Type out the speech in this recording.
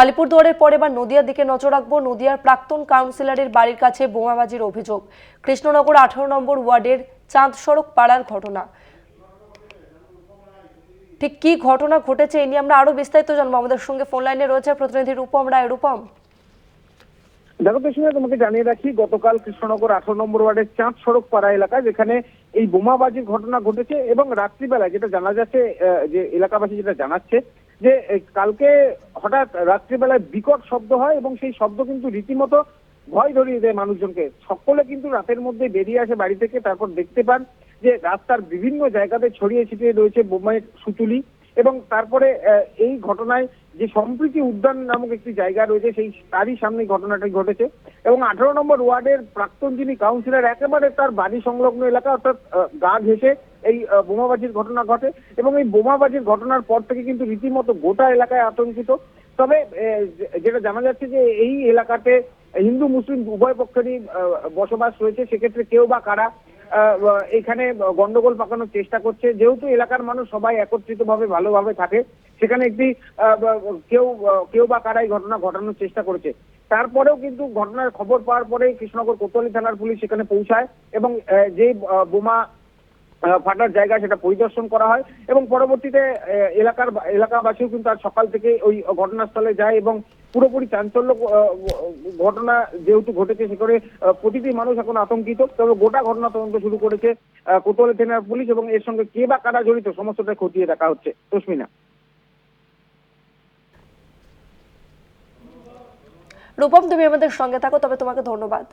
আলিপুরদুয়ারের পর এবার নদিয়ার দিকে নজর রাখব। নদিয়ার প্রাক্তন কাউন্সিলরের বাড়ির কাছে বোমাবাজির অভিযোগ। কৃষ্ণনগর আঠারো নম্বর ওয়ার্ডের চাঁদ সড়ক পাড়ার ঘটনা। ঠিক কি ঘটনা ঘটেছে এই নিয়ে আমরা আরও বিস্তারিত জানব। আমাদের সঙ্গে ফোন লাইনে রয়েছে প্রতিনিধি রূপম রায়। রূপম। দেখো পেছনে তোমাকে জানিয়ে রাখি, গতকাল কৃষ্ণনগর আঠারো নম্বর ওয়ার্ডের চাঁদ সড়ক পাড়া এলাকায় যেখানে এই বোমাবাজির ঘটনা ঘটেছে এবং রাত্রিবেলায় যেটা জানা যাচ্ছে যে এলাকাবাসী যেটা জানাচ্ছে যে কালকে হঠাৎ রাত্রিবেলায় বিকট শব্দ হয় এবং সেই শব্দ কিন্তু রীতিমতো ভয় ধরিয়ে দেয় মানুষজনকে। সকলে কিন্তু রাতের মধ্যে বেরিয়ে আসে বাড়ি থেকে, তারপর দেখতে পান যে রাস্তার বিভিন্ন জায়গাতে ছড়িয়ে ছিটিয়ে রয়েছে বোমায়ের সুতুলি এবং তারপরে এই ঘটনায় যে সম্প্রীতি উদ্যান নামক একটি জায়গা রয়েছে, সেই, তারই সামনে ঘটনাটি ঘটেছে এবং আঠারো নম্বর ওয়ার্ডের প্রাক্তন যিনি কাউন্সিলর একেবারে তার বাড়ি সংলগ্ন এলাকা, অর্থাৎ গা ঘেঁষে এই বোমাবাজির ঘটনা ঘটে এবং এই বোমাবাজির ঘটনার পর থেকে কিন্তু রীতিমতো গোটা এলাকায় আতঙ্কিত। তবে যেটা জানা যাচ্ছে যে এই এলাকাতে হিন্দু, মুসলিম উভয় পক্ষেরই বসবাস রয়েছে। সেক্ষেত্রে কেউ বা কারা এখানে গন্ডগোল পাকানোর চেষ্টা করছে। যেহেতু এলাকার মানুষ সবাই একত্রিতভাবে, ভালোভাবে থাকে, সেখানে একটি কেউ কেউ বা কারা এই ঘটনা ঘটানোর চেষ্টা করেছে। তারপরেও কিন্তু ঘটনার খবর পাওয়ার পরে কৃষ্ণনগর কোতোয়ালি থানার পুলিশ সেখানে পৌঁছায় এবং যে বোমা ফাটার জায়গা সেটা পরিদর্শন করা হয় এবং পরবর্তীতে এলাকার এলাকাবাসীও কিন্তু আজ সকাল থেকে ওই ঘটনাস্থলে যায় এবং পুরোপুরি চাঞ্চল্য ঘটনা যেহেতু ঘটেছে সেখানে প্রতিটি মানুষ এখন আতঙ্কিত। তবে গোটা ঘটনা তদন্ত শুরু করেছে কোতোয়ালি থানার পুলিশ এবং এর সঙ্গে কে বা কারা জড়িত সমস্তটা খতিয়ে দেখা হচ্ছে। তসমিনা রূপম, তুমি আমাদের সঙ্গে থাকো, তবে তোমাকে ধন্যবাদ।